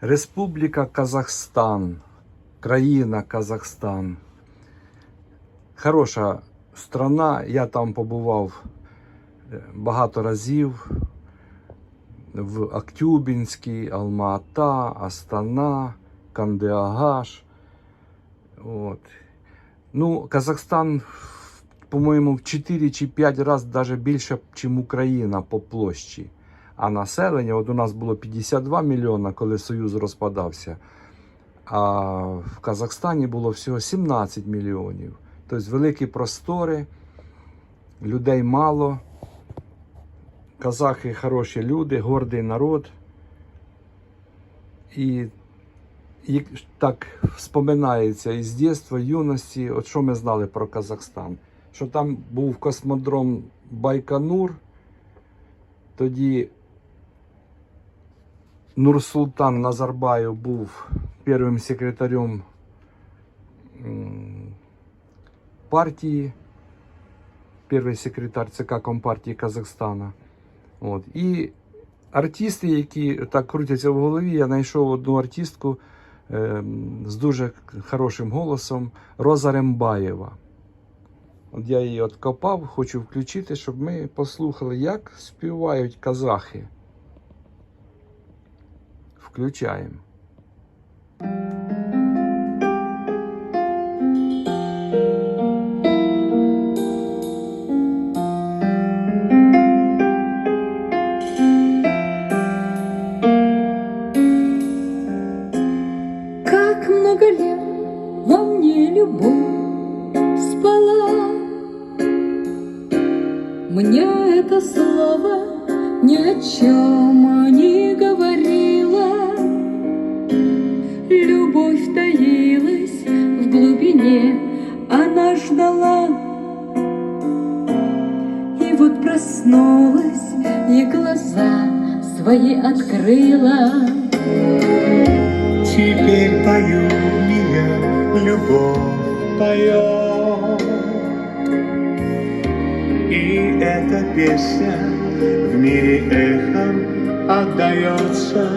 Республіка Казахстан, країна Казахстан. Хороша страна. Я там побував е, багато разів. В Актюбінській, Алма-Ата, Астана, Кандеагаш. От. Ну, Казахстан, по-моєму, в 4 чи 5 разів даже більше, ніж Україна по площі. А населення, от у нас було 52 мільйона, коли Союз розпадався. А в Казахстані було всього 17 мільйонів. Тобто великі простори, людей мало. Казахи хороші люди, гордий народ. І так вспоминається із дитинства, юності, от що ми знали про Казахстан. Що там був космодром Байконур, тоді Нурсултан Назарбаєв був першим секретарем партії, перший секретар ЦК Компартії Казахстана. От. І артисти, які так крутяться в голові, я знайшов одну артистку е, з дуже хорошим голосом Роза Рембаєва. От я її откопав, хочу включити, щоб ми послухали, як співають казахи. Включаємо. Как много лет во мне любовь спала Мне это слово ни о чем не Вот проснулась и глаза свои открыла Теперь пою не я, любовь поет. И эта песня в мире эхом отдается.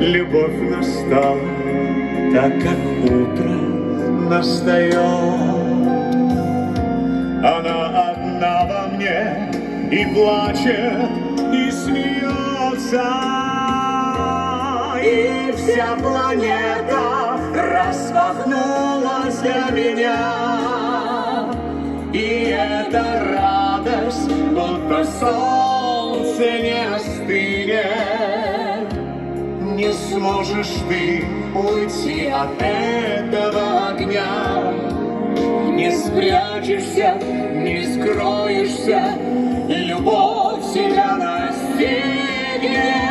Любовь настала, так как утро настает. Мне и плачет, и смеется. И вся планета распахнулась для меня. И эта радость, будто солнце не остынет. Не сможешь ты уйти от этого огня. не спрячешься, не скроешься, любовь себя настигнет.